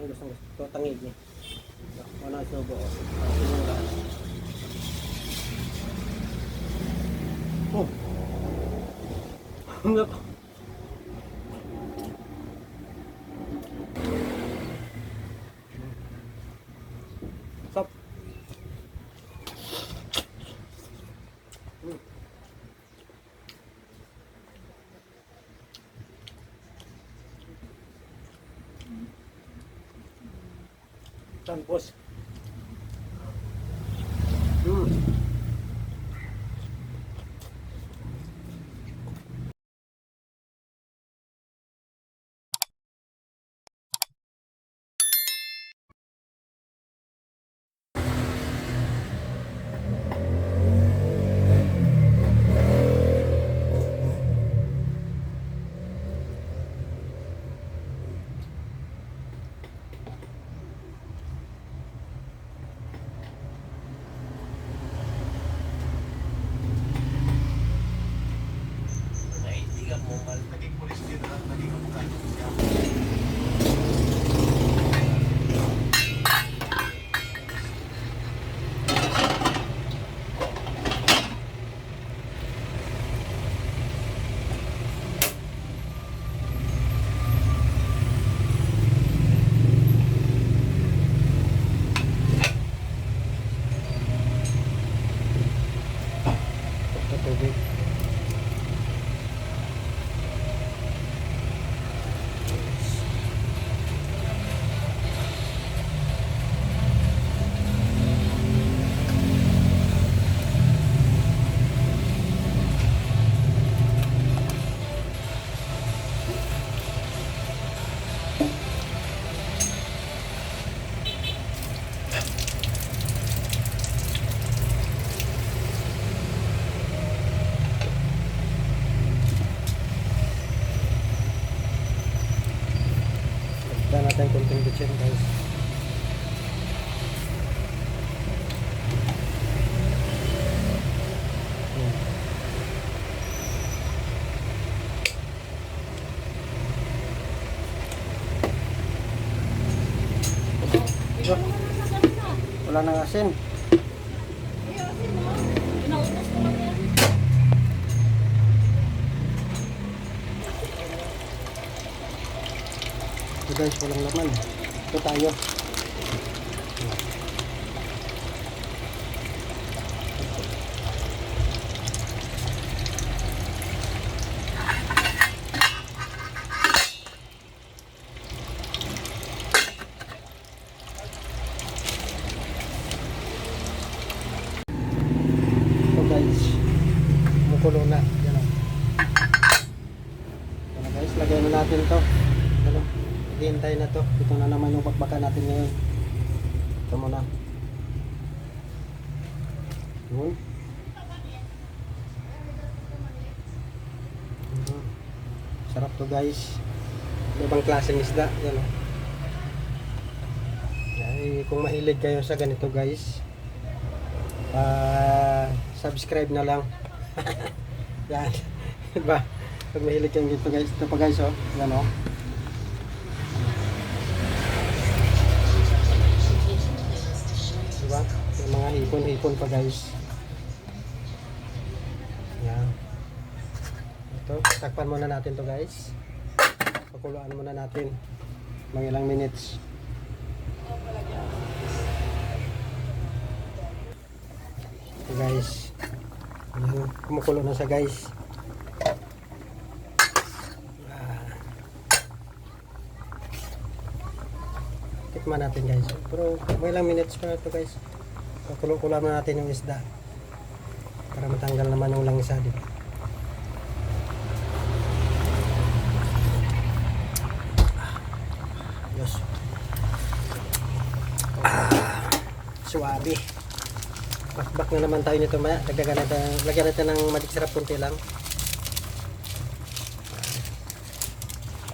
Ang gusto gusto. Tangig niya. Ano ang subo? Oh. Ano Tapos. Mm. Sa tubig. Dahil natin bitchin guys. Wala nang asin. Ito guys, walang laman. Ito tayo. Kumukulo na. Yan o. Na guys, lagyan na natin to. Hihintay na to. Ito na naman yung bakbakan natin ngayon. Ito muna. Yun. Sarap to guys. Ibang klaseng isda. Yan o. Ay, kung mahilig kayo sa ganito guys, ah subscribe na lang. Yan. diba? Pag mahilig kayo dito guys, ito pa guys oh. Yan oh. Mga hipon-hipon pa guys. Yan. Ito, takpan muna natin to guys. Pakuluan muna natin. Mga ilang minutes. Ito guys. Ayan, kumukulo na siya guys. Tikman natin guys. Pero may ilang minutes pa na ito guys. Pakulo-kulo na natin yung isda. Para matanggal naman yung langisa dito. Diyos. Ah, suwabe. Bakbak na naman tayo nito maya. Dagdagan natin, lagyan natin ng magic syrup kunti lang.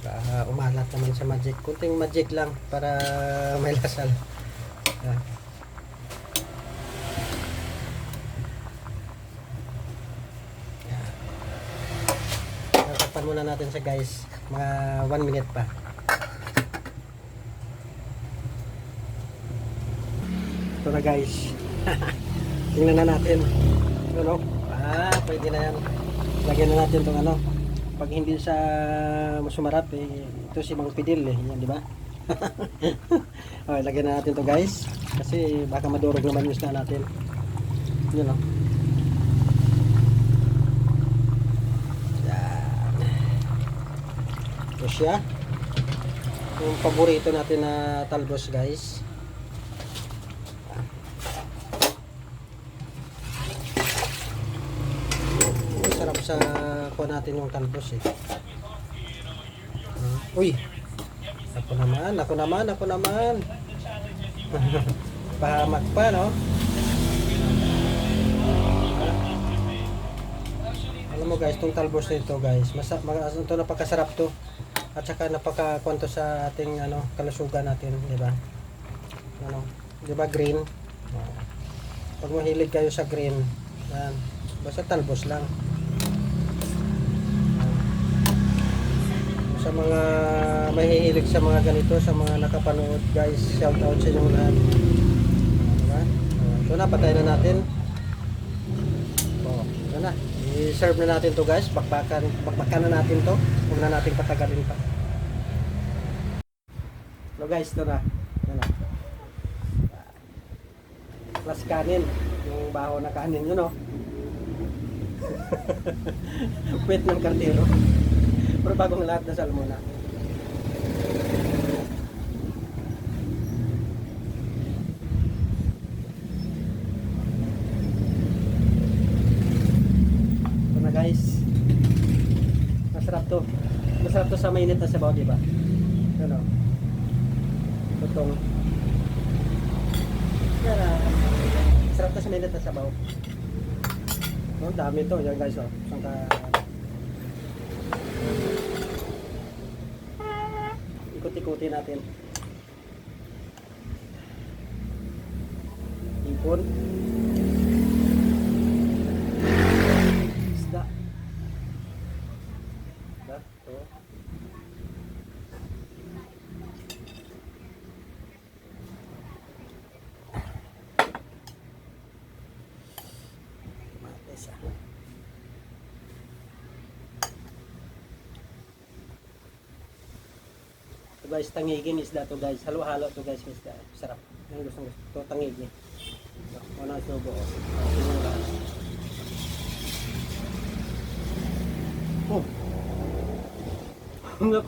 Para umalat naman sa magic. Kunting magic lang para may lasal. Ah. Iwasan muna natin siya guys. Mga 1 minute pa. Ito na guys. Tingnan na natin. Ano? Ah, pwede na yan. Lagyan na natin itong ano. Pag hindi sa masumarap, eh, ito si Mang Pidil eh. Yan, di ba? okay, lagyan na natin to guys. Kasi baka madurog naman yung na natin. Yun o. No? Siya. Yung paborito natin na talbos guys. Sarap sa kuha natin yung talbos eh. Ah, Uy! Ako naman, ako naman, ako naman. Pahamak pa, no? Alam mo guys, itong talbos na ito guys, masa, mga, ito napakasarap to. At saka napakakwento sa ating ano, kalusugan natin, di ba? Ano, di ba green? Oh. Pag mahilig kayo sa green, yan, basta talbos lang. sa mga mahihilig sa mga ganito, sa mga nakapanood guys, shout out sa inyong lahat. Ah, diba? Ah, ito na, patay na natin. I-serve na natin to guys. Bakbakan, bakbakan na natin to. Huwag na natin patagalin pa. So guys, ito na. Plus kanin. Yung baho na kanin yun, oh. Pwet ng kartero. Pero bagong lahat na salmona. Ito na guys. Masarap to. Masarap to sa mainit na sabaw, di ba? Ano? Lutong. Yan ah. Masarap to sa mainit na sabaw. Oh, dami to. Yan guys, oh. Isang. Ikot-ikuti natin. Ipon. Isda. Isda. Ito. Matis ah. Ito guys, tangigin isda to guys. Halo-halo to guys isda. Sarap. Ang gusto gusto. Ito tangigin. Ano ang subo. Oh. Tingnan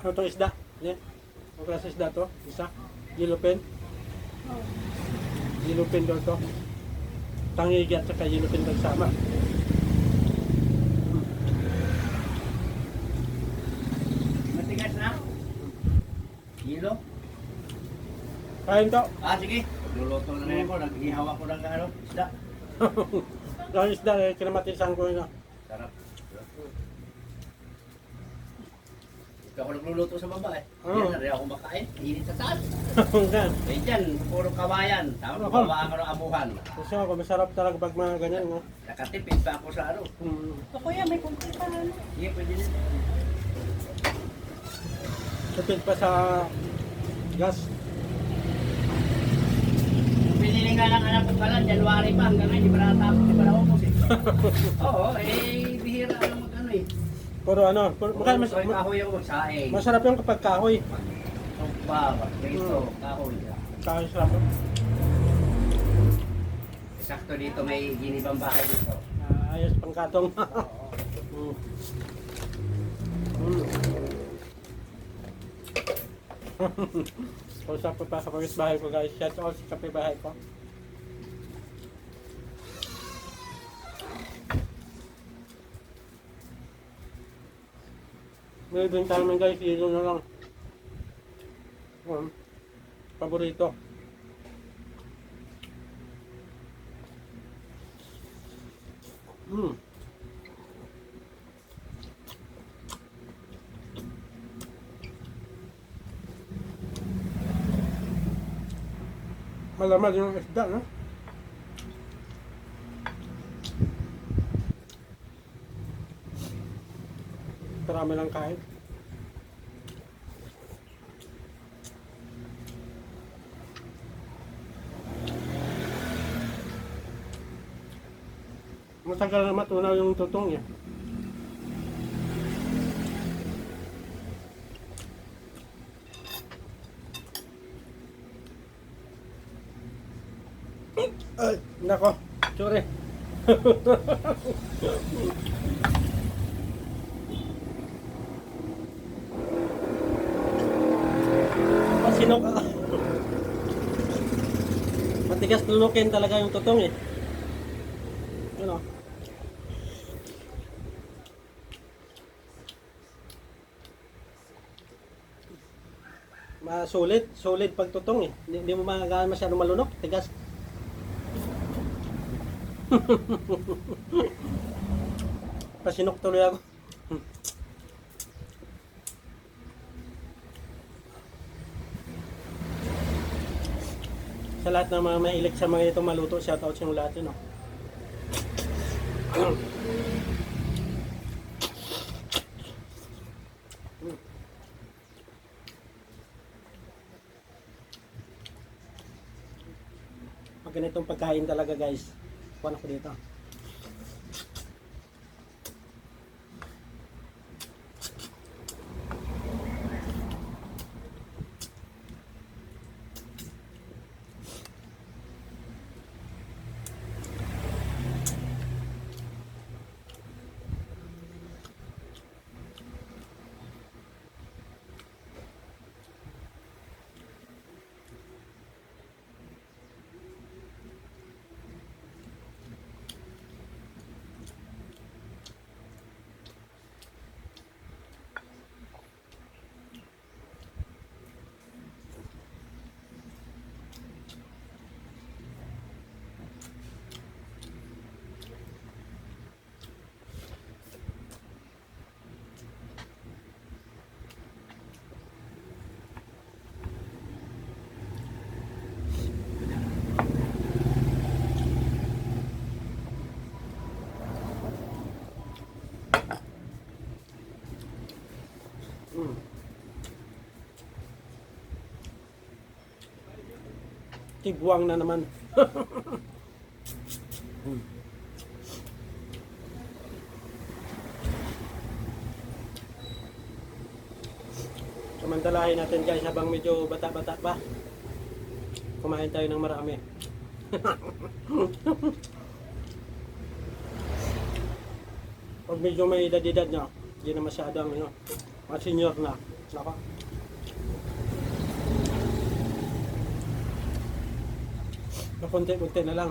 Ano to isda? Yan. Ang klase isda to? Isa? Yellow pen? Yellow pen daw to. Tangigi at saka yellow pen nagsama. Matigas na? Hilo? Kain to. Ah, sige. Luluto na rin ako. Naghihawa ko ng ano, isda. Ang isda, eh, kinamatisan ko yun. ah. Sarap. Ikaw ako nagluluto sa baba eh. Oo. Yan na rin ako makain. Init sa taas. Yan. Eh dyan, puro kawayan. Tapos Ako. babaan ko ng abuhan. Gusto ko, masarap talaga pag mga ganyan. No? Nakatipid pa ako sa ano. Hmm. O kuya, may kunti pa ano? Sige, pwede din. Supit pa sa gas. Pinili nga lang anak ko pala, January pa hanggang ngayon, di ba natapos, di ba naubos eh. Oo, eh, Puro ano, puro, Oo, mas, kahoy ako magsaing. masarap yung kapag kahoy. Sumpa, ganito, kahoy. Kahoy sarap. Sakto dito may ginibang bahay dito. Ah, ayos pang katong. Oo. mm. Mm. Kausap ko pa sa bahay ko guys. Shout out sa bahay ko. May benta naman guys, yelo na lang. Um, paborito. Mm. Malaman yung isda, no? Marami lang kain. Matagal na matunaw yung tutong niya. Ay, nako. Sorry. Ka. Matigas lulukin talaga yung tutong eh. Ano? Masulit, solid pag tutong eh. Hindi, hindi mo magagaan masyadong malunok, tigas. Pasinok tuloy ako. Sa lahat ng mga mailig sa mga itong maluto, shoutout sa inyo lahat yun. Oh. Pag ganitong pagkain talaga guys, kuha ko dito. Mm. Tigwang na naman. Mm. Samantalahin natin guys habang medyo bata-bata pa. Kumain tayo ng marami. Pag medyo may edad-edad na, hindi na masyadong ano, mga senior na. Naka. Na konti-konti na lang.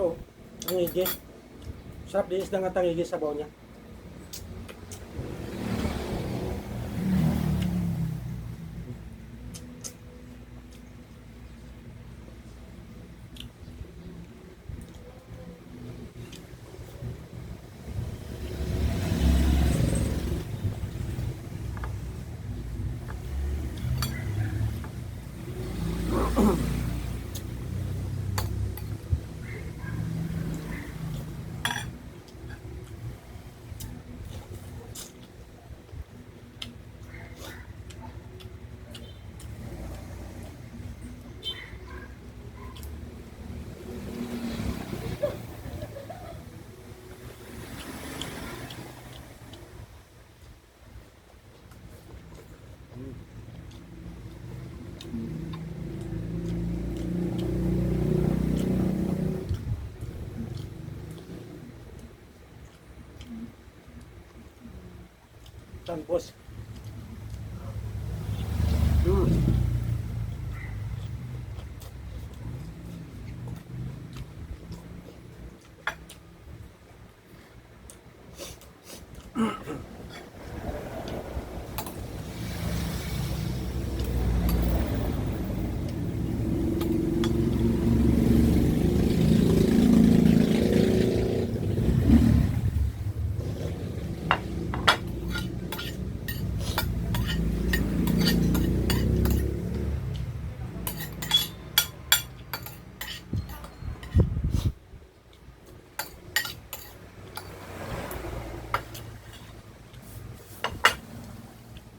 Ito, ang igi. Sarap din isda nga tangigi sa baw niya. Talbos. Mm.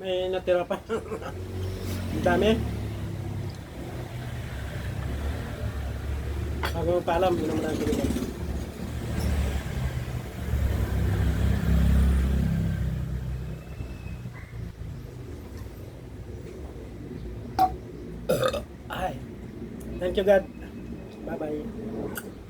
May natira pa. Ang dami. Bago mo pa alam, yun naman ang binigay. Ay. Thank you God. Bye-bye.